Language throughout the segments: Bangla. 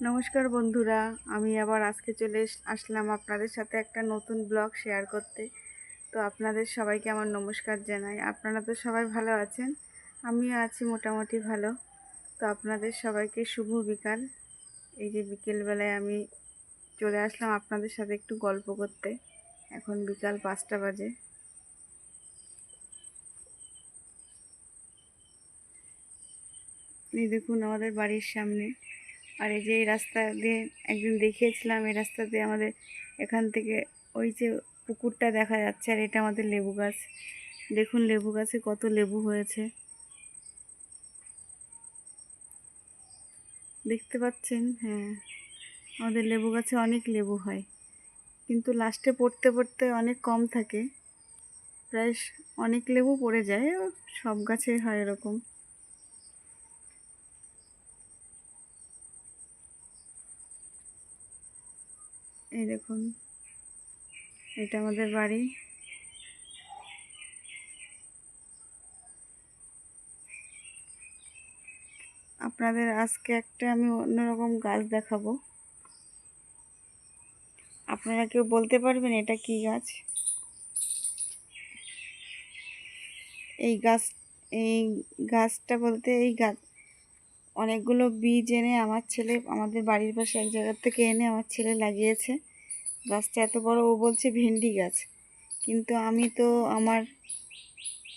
নমস্কার বন্ধুরা, আমি আবার আজকে চলে আসলাম আপনাদের সাথে একটা নতুন ব্লগ শেয়ার করতে। তো আপনাদের সবাইকে আমার নমস্কার জানাই। আপনারা তো সবাই ভালো আছেন, আমিও আছি মোটামুটি ভালো। তো আপনাদের সবাইকে শুভ বিকাল। এই যে বিকেলবেলায় আমি চলে আসলাম আপনাদের সাথে একটু গল্প করতে। এখন বিকাল পাঁচটা বাজে। এই দেখুন আমাদের বাড়ির সামনে আর এই যে এই রাস্তা দিয়ে একদিন দেখিয়েছিলাম, এই রাস্তা দিয়ে আমাদের এখান থেকে ওই যে পুকুরটা দেখা যাচ্ছে আর এটা আমাদের লেবু গাছ। দেখুন লেবু গাছে কত লেবু হয়েছে। দেখতে পাচ্ছেন? হ্যাঁ আমাদের লেবু গাছে অনেক লেবু হয়। কিন্তু লাস্টে পড়তে পড়তে অনেক কম থাকে। প্রায় অনেক লেবু পড়ে যায়, সব গাছেই হয় এরকম। এই দেখুন, এটা আমাদের বাড়ি। আপনাদের আজকে একটা আমি অন্যরকম গাছ দেখাবো। আপনারা কেউ বলতে পারবেন এটা কি গাছ? এই গাছ, এই গাছটা বলতে এই গাছ অনেকগুলো বীজ এনে আমার ছেলে, আমাদের বাড়ির পাশে এক জায়গার থেকে এনে আমার ছেলে লাগিয়েছে। গাছটা এত বড়, ও বলছে ভেন্ডি গাছ। কিন্তু আমি তো আমার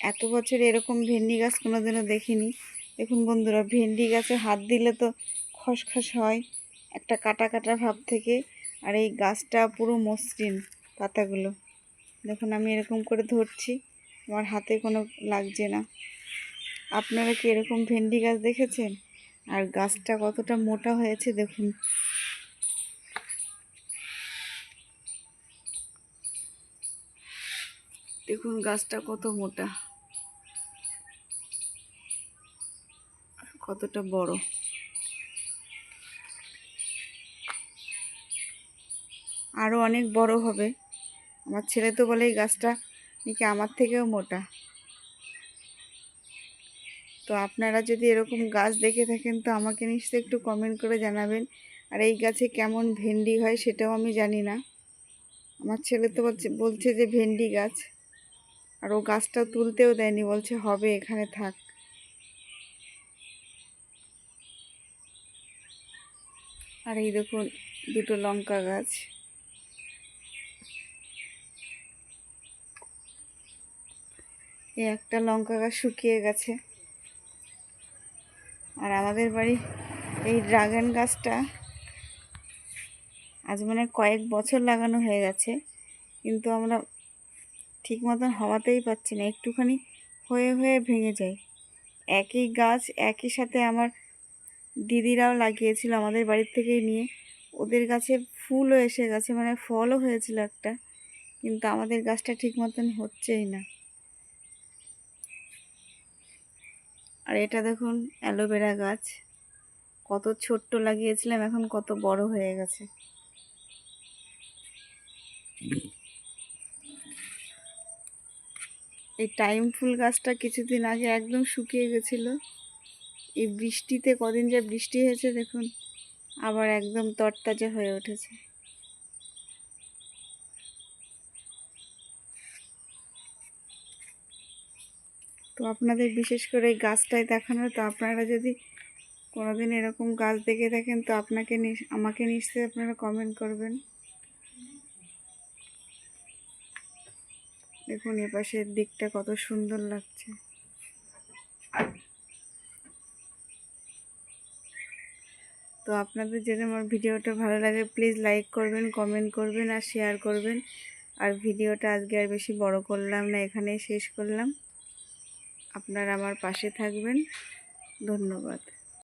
এত বছর এরকম ভেন্ডি গাছ কোনোদিনও দেখিনি। দেখুন বন্ধুরা, ভেন্ডি গাছে হাত দিলে তো খসখস হয় একটা কাটা কাটা ভাব থেকে। আর এই গাছটা পুরো মসৃণ পাতাগুলো। দেখুন, আমি এরকম করে ধরছি, আমার হাতে কোনো লাগছে না। আপনারা কি এরকম ভেন্ডি গাছ দেখেছেন? আর গাছটা কতটা মোটা হয়েছে দেখুন। দেখুন গাছটা কত মোটা। কতটা বড়। আরও অনেক বড় হবে। আমার ছেলে তো বলে এই গাছটা নাকি আমার থেকেও মোটা। তো আপনারা যদি এরকম গাছ দেখে থাকেন, তো আমাকে নিশ্চয়ই একটু কমেন্ট করে জানাবেন। আর এই গাছে কেমন ভেন্ডি হয় সেটাও আমি জানি না। আমার ছেলে তো বলছে বলছে যে ভেন্ডি গাছ। আর ও গাছটা তুলতেও দেয়নি, বলছে হবে, এখানে থাক। আর এই দেখুন, দুটো লঙ্কা গাছ। এই একটা লঙ্কা গাছ শুকিয়ে গেছে। আর আমাদের বাড়ি এই ড্রাগন গাছটা আজ মানে কয়েক বছর লাগানো হয়ে গেছে, কিন্তু আমরা ঠিক মতন হওয়াতেই পাচ্ছি না, একটুখানি হয়ে হয়ে ভেঙে যায়। একই গাছ, একই সাথে আমার দিদিরাও লাগিয়েছিল আমাদের বাড়ির থেকেই নিয়ে। ওদের গাছে ফুলও এসে গেছে মানে ফলও হয়েছিল একটা, কিন্তু আমাদের গাছটা ঠিক মতন হচ্ছেই না। আর এটা দেখুন, অ্যালোভেরা গাছ। কত ছোট্ট লাগিয়েছিলাম, এখন কত বড় হয়ে গেছে। এই টাইম ফুল গাছটা কিছুদিন আগে একদম শুকিয়ে গেছিল। এই বৃষ্টিতে, কদিন যে বৃষ্টি হয়েছে দেখুন, আবার একদম তরতাজা হয়ে উঠেছে। তো আপনাদের বিশেষ করে এই গাছটাই দেখানো তো আপনারা যদি কোনোদিন এরকম গাছ দেখে থাকেন, তো আপনাকে আমাকে নিশ্চয়ই আপনারা কমেন্ট করবেন। দেখুন, এ পাশের দিকটা কত সুন্দর লাগছে। তো আপনাদের যদি আমার ভিডিওটা ভালো লাগে প্লিজ লাইক করবেন কমেন্ট করবেন আর শেয়ার করবেন। আর ভিডিওটা আজকে আর বেশি বড় করলাম না, এখানেই শেষ করলাম। আপনারা আমার পাশে থাকবেন। ধন্যবাদ।